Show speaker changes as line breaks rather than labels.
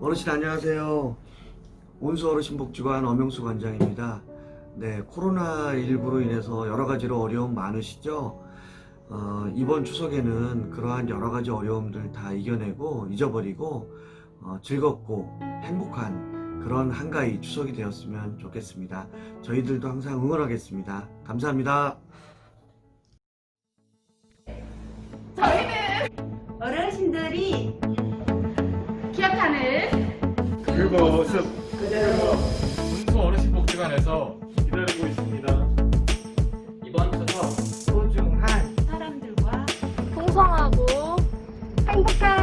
어르신 안녕하세요. 온수 어르신 복지관 엄영수 관장입니다. 네, 코로나19로 인해서 여러 가지로 어려움 많으시죠? 어, 이번 추석에는 그러한 여러 가지 어려움들 다 이겨내고 잊어버리고 어, 즐겁고 행복한 그런 한가위 추석이 되었으면 좋겠습니다. 저희들도 항상 응원하겠습니다. 감사합니다.
어르신들이
기억하는
그리고 모습 그대로 문수 어르신 복지관에서 기다리고 있습니다.
이번 추석
소중한 사람들과
풍성하고 행복한